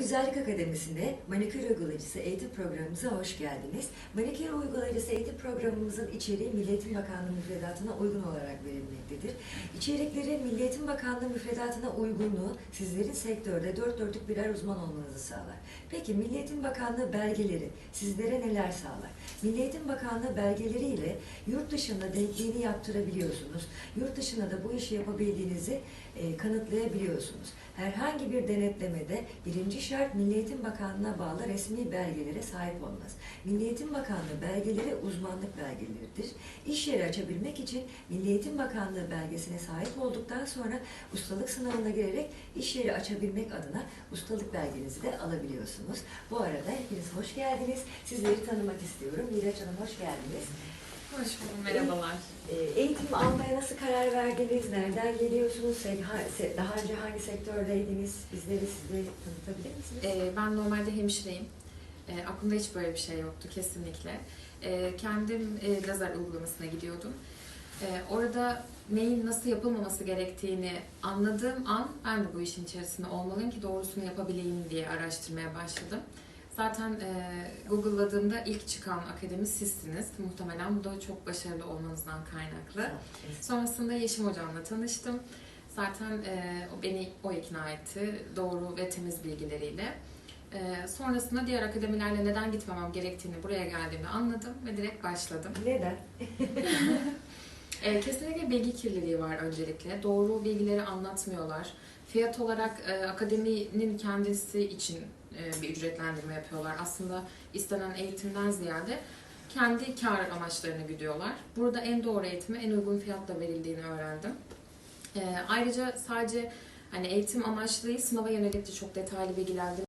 Güzellik Akademisi'nde manikür uygulayıcısı eğitim programımıza hoş geldiniz. Manikür uygulayıcısı eğitim programımızın içeriği Milli Eğitim Bakanlığı müfredatına uygun olarak verilmektedir. İçerikleri Milli Eğitim Bakanlığı müfredatına uygunluğu sizlerin sektörde dört dörtlük birer uzman olmanızı sağlar. Peki Milli Eğitim Bakanlığı belgeleri sizlere neler sağlar? Milli Eğitim Bakanlığı belgeleriyle yurt dışında denkliğini yaptırabiliyorsunuz. Yurt dışında da bu işi yapabildiğinizi e, kanıtlayabiliyorsunuz. Herhangi bir denetlemede birinci şart Milli Eğitim Bakanlığı'na bağlı resmi belgelere sahip olmaz. Milli Eğitim Bakanlığı belgeleri uzmanlık belgeleridir. İş yeri açabilmek için Milli Eğitim Bakanlığı belgesine sahip olduktan sonra ustalık sınavına girerek iş yeri açabilmek adına ustalık belgenizi de alabiliyorsunuz. Bu arada hepiniz hoş geldiniz. Sizleri tanımak istiyorum. Miraç Hanım hoş geldiniz. Hoş buldum, merhabalar. Ee, almaya nasıl karar verdiniz? Nereden geliyorsunuz? Se- Daha önce hangi sektördeydiniz? Bizleri size tanıtabilir misiniz? Ee, ben normalde hemşireyim. Ee, aklımda hiç böyle bir şey yoktu kesinlikle. Ee, kendim e, lazer uygulamasına gidiyordum. Ee, orada neyin nasıl yapılmaması gerektiğini anladığım an ben de bu işin içerisinde olmalıyım ki doğrusunu yapabileyim diye araştırmaya başladım. Zaten e, Google'ladığımda ilk çıkan akademi sizsiniz. Muhtemelen bu da çok başarılı olmanızdan kaynaklı. Sonrasında Yeşim Hocam'la tanıştım. Zaten e, beni o ikna etti. Doğru ve temiz bilgileriyle. E, sonrasında diğer akademilerle neden gitmemem gerektiğini buraya geldiğimde anladım ve direkt başladım. Neden? E, kesinlikle bilgi kirliliği var öncelikle. Doğru bilgileri anlatmıyorlar. Fiyat olarak e, akademinin kendisi için e, bir ücretlendirme yapıyorlar. Aslında istenen eğitimden ziyade kendi kar amaçlarını güdüyorlar. Burada en doğru eğitimi en uygun fiyatla verildiğini öğrendim. E, ayrıca sadece hani eğitim amaçlı sınava yönelik de çok detaylı bilgilendirme